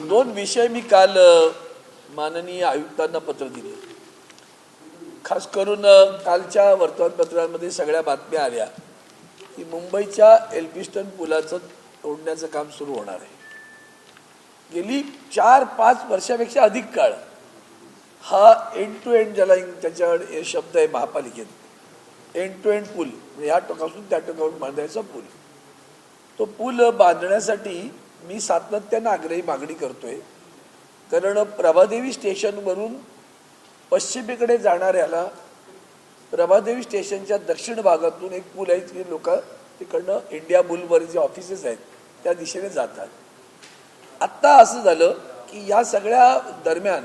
दोन विषय मी काल माननीय आयुक्तांना पत्र दिले. खास करून कालच्या वर्तमानपत्रांमध्ये सगळ्या बातम्या आल्या की मुंबईच्या एल्फिस्टन पुलाचं तोडण्याचं काम सुरू होणार आहे. गेली चार पाच वर्षापेक्षा अधिक काळ हा एंड टू एंड ज्याला त्याच्याकडे हे शब्द आहे महापालिकेत. एंड टू एंड पूल म्हणजे ह्या टोकापासून त्या टोकावरून बांधायचा पूल. तो पूल बांधण्यासाठी मी सातत्यानं आग्रही मागणी करतोय. कारण प्रभादेवी स्टेशनवरून पश्चिमेकडे जाणाऱ्याला प्रभादेवी स्टेशनच्या दक्षिण भागातून एक पूल आहे की लोक तिकडनं इंडिया बुलवर जे ऑफिसेस आहेत त्या दिशेने जातात. आत्ता असं झालं की या सगळ्या दरम्यान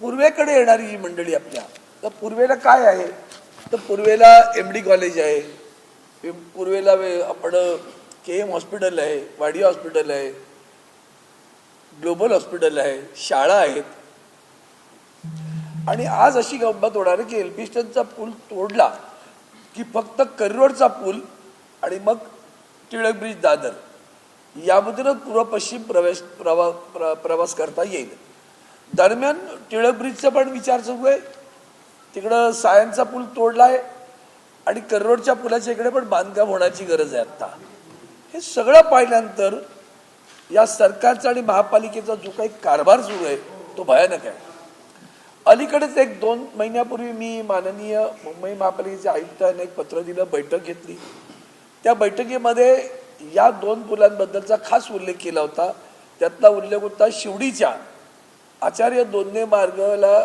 पूर्वेकडे येणारी जी मंडळी आपल्या तर पूर्वेला काय आहे? तर पूर्वेला एम डी कॉलेज आहे. पूर्वेला वे- आपण के एम हॉस्पिटल आहे वाडी हॉस्पिटल आहे ग्लोबल हॉस्पिटल आहे शाळा आहेत. आणि आज अशी गंमत होणार आहे की एल्फिस्टनचा पूल तोडला की फक्त करिरोडचा पूल आणि मग टिळक ब्रिज दादर. यामधूनच पूर्व पश्चिम प्रवेश प्रवा प्र प्रवास करता येईल. दरम्यान टिळक ब्रिजचा पण विचार सुरू आहे. तिकडं सायनचा पूल तोडला आहे आणि करोडच्या पुलाच्या इकडे पण बांधकाम होण्याची गरज आहे आत्ता. हे सगळं पाहिल्यानंतर या सरकारचा आणि महापालिकेचा जो काही कारभार सुरू आहे तो भयानक आहे. अलीकडेच एक दोन महिन्यापूर्वी मी माननीय मुंबई महापालिकेच्या आयुक्तांना एक पत्र दिलं बैठक घेतली. त्या बैठकीमध्ये या दोन पुलांबद्दलचा खास उल्लेख केला होता. त्यातला उल्लेख होता शिवडीच्या आचार्य दोन्हे मार्गाला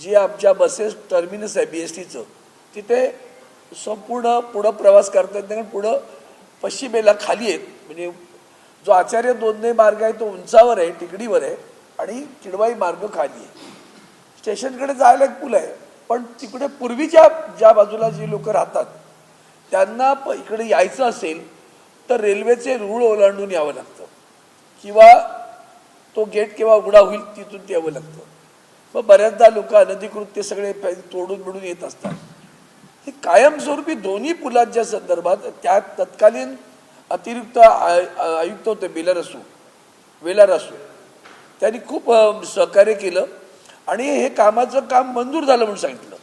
जी आमच्या बसेस टर्मिनस आहे बी एस टीचं तिथे संपूर्ण पुढं प्रवास करता येत नाही कारण पुढं पश्चिमेला खाली आहेत. म्हणजे जो आचार्य दोन्हे मार्ग आहे तो उंचावर आहे टिकडीवर आहे आणि किडवाई मार्ग खाली आहे. स्टेशनकडे जायला एक पूल आहे पण तिकडे पूर्वीच्या ज्या बाजूला जी लोक राहतात त्यांना प इकडे यायचं असेल तर रेल्वेचे रूळ ओलांडून यावं लागतं. किंवा तो गेट केव्हा उघडा होईल तिथून यावं लागतं. मग बऱ्याचदा लोक अनधिकृत ते सगळे तोडून बिडून येत असतात. कायमस्वरूपी दोन्ही पुलांच्या संदर्भात त्या तत्कालीन अतिरिक्त आय- आयुक्त होते बेलारसू वेलारसू त्यांनी खूप सहकार्य केलं आणि हे कामाचं काम मंजूर झालं म्हणून सांगितलं.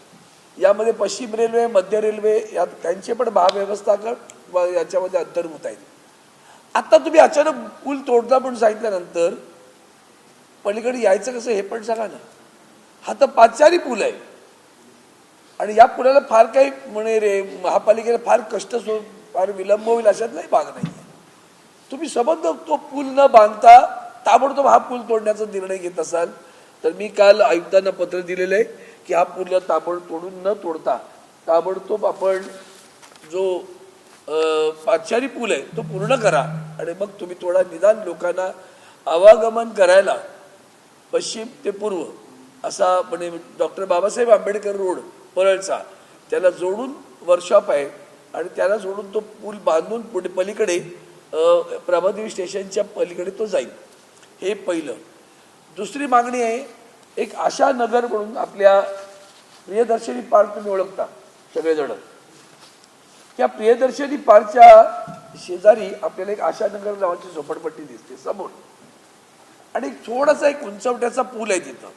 यामध्ये पश्चिम रेल्वे मध्य रेल्वे यात त्यांचे पण महाव्यवस्थापन व याच्यामध्ये अंतर्भूत आहेत. आता तुम्ही अचानक पूल तोडता म्हणून सांगितल्यानंतर पलीकडे यायचं कसं हे पण सांगा ना. हा तर पाचारी पूल आहे. आणि या पुलाला फार काही म्हणे रे महापालिकेला फार कष्ट सो फार विलंब होईल अशात नाही भाग नाही तुम्ही संबंध तो पूल न बांधता ताबडतोब हा पूल तोडण्याचा निर्णय घेत असाल तर मी काल आयुक्तांना पत्र दिलेलं आहे की हा पूल ताबड तोडून न तोडता ताबडतोब आपण जो पाचारी पूल आहे तो पूर्ण करा आणि मग तुम्ही थोडा निदान लोकांना आवागमन करायला पश्चिम ते पूर्व असा म्हणजे डॉक्टर बाबासाहेब आंबेडकर रोड परळचा त्याला जोडून वर्कशॉप आहे आणि त्याला जोडून तो पूल बांधून पुढे पलीकडे प्रभादेवी स्टेशनच्या पलीकडे तो जाईल. हे पहिलं. दुसरी मागणी आहे एक आशा नगर म्हणून आपल्या प्रियदर्शनी पार्क तुम्ही ओळखता सगळेजण. त्या प्रियदर्शनी पार्कच्या शेजारी आपल्याला एक आशानगर नावाची झोपडपट्टी दिसते समोर. आणि थोडासा एक उंचवट्याचा पूल आहे तिथं.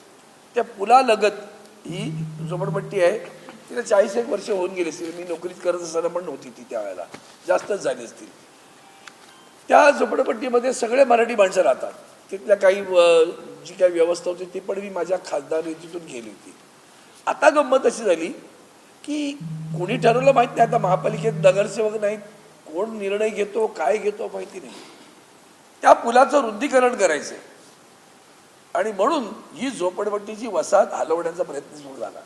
त्या पुलालगत ही झोपडपट्टी आहे. तिला चाळीस एक वर्ष होऊन गेली असतील. मी नोकरीत करत असताना पण नव्हती ती त्यावेळेला. जास्तच झाली असतील. त्या झोपडपट्टीमध्ये सगळे मराठी माणसं राहतात. तिथल्या काही जी काही व्यवस्था होती ती पण मी माझ्या खासदार निधीतून गेली होती. आता गंमत अशी झाली की कोणी ठरवलं माहीत नाही. आता महापालिकेत नगरसेवक नाहीत. कोण निर्णय घेतो काय घेतो माहिती नाही. त्या पुलाचं रुंदीकरण करायचं आणि म्हणून ही झोपडपट्टीची वसाहत हलवण्याचा प्रयत्न सुरू झाला.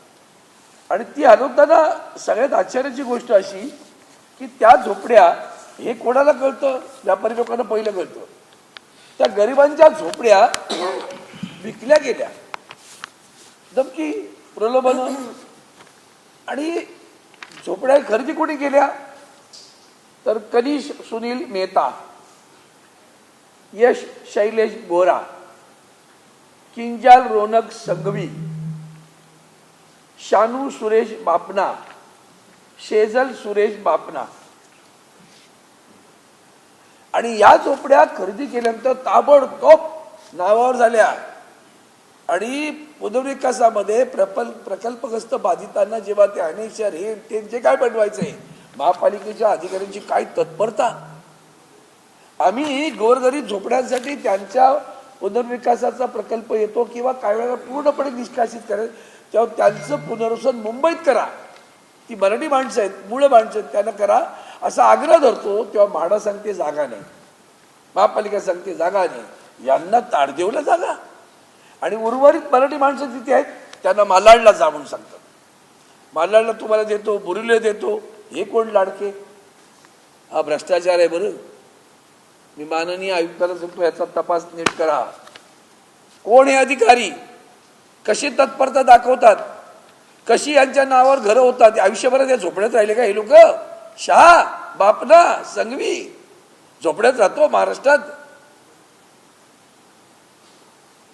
आणि ती हलवताना सगळ्यात आश्चर्याची गोष्ट अशी की त्या झोपड्या हे कोणाला कळतं? व्यापारी लोकांना पहिलं कळतं. त्या गरिबांच्या झोपड्या विकल्या गेल्या. धमकी प्रलोभन. आणि झोपड्या खरेदी कोणी केल्या? तर कनिष सुनील मेहता यश शैलेश गोरा किंजाल रोनक संघवी शानू सुरेश बापना शेजल सुरेश बापना. आणि या झोपड्या खरेदी केल्यानंतर ताबडतोब नावावर झाल्या. आणि पुनर्विकासामध्ये प्रकल्प प्रकल्पग्रस्त बाधितांना जेव्हा ते अनेक हे त्यांचे काय बनवायचे महापालिकेच्या अधिकाऱ्यांची काय तत्परता? आम्ही गोरगरीब झोपड्यांसाठी त्यांच्या पुनर्विकासाचा प्रकल्प येतो किंवा काही वेळा पूर्णपणे निष्कासित करेल तेव्हा त्यांचं पुनर्वसन मुंबईत करा. ती मराठी माणसं आहेत मूळ माणसं आहेत त्यांना करा असा आग्रह धरतो तेव्हा म्हाडा सांगते जागा नाही. महापालिका सांगते जागा नाही. यांना ताडदेवला जागा. आणि उर्वरित मराठी माणसं तिथे आहेत त्यांना मालाडला जा म्हणून सांगतात. मालाडला तुम्हाला देतो बुरुले देतो. हे कोण लाडके? हा भ्रष्टाचार आहे बरं. मी माननीय आयुक्ताला सांगतो याचा तपास नीट करा. कोण हे अधिकारी? कशी तत्परता दाखवतात? कशी यांच्या नावावर घरं होतात? आयुष्यभरात या झोपड्यात राहिले का हे लोक? शहा बापना संघवी झोपड्यात राहतो महाराष्ट्रात.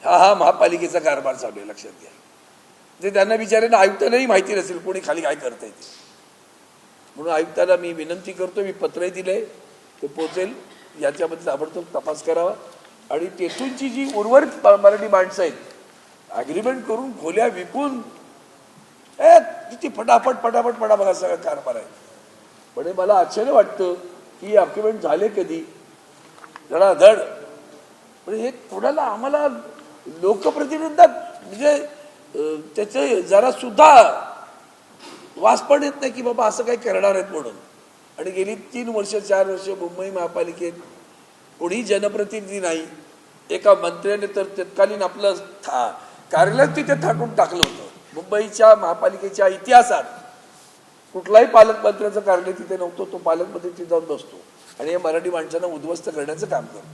हा हा महापालिकेचा कारभार चालू आहे लक्षात घ्या. ते त्यांना बिचाऱ्यांना आयुक्तालाही माहिती नसेल कोणी खाली काय करता ते. म्हणून आयुक्ताला मी विनंती करतो मी पत्रही दिलंय ते पोचेल. याच्यामध्ये ताबडतोब तपास करावा. आणि तेथूनची जी उर्वरित मराठी माणसं आहेत अग्रीमेंट करून खोल्या विकून ए किती फटाफट फटाफट फटाफट हा सगळा कारभार आहे. पण हे मला आश्चर्य वाटतं की अग्रीमेंट झाले कधी? जरा धड पण हे कोणाला आम्हाला लोकप्रतिनिधात म्हणजे त्याचे जरा सुद्धा वास पण येत नाही की बाबा असं काही करणार आहेत म्हणून. आणि गेली तीन वर्ष चार वर्ष मुंबई महापालिकेत कोणी जनप्रतिनिधी नाही. एका मंत्र्याने तर तत्कालीन आपलं था कार्यालय तिथे थाटून टाकलं होतं. मुंबईच्या महापालिकेच्या इतिहासात कुठलाही पालकमंत्र्याचं कार्यालय तिथे नव्हतं तो पालकमंत्री तिथे जाऊन बसतो. आणि हे मराठी माणसांना उद्ध्वस्त करण्याचं काम करतो.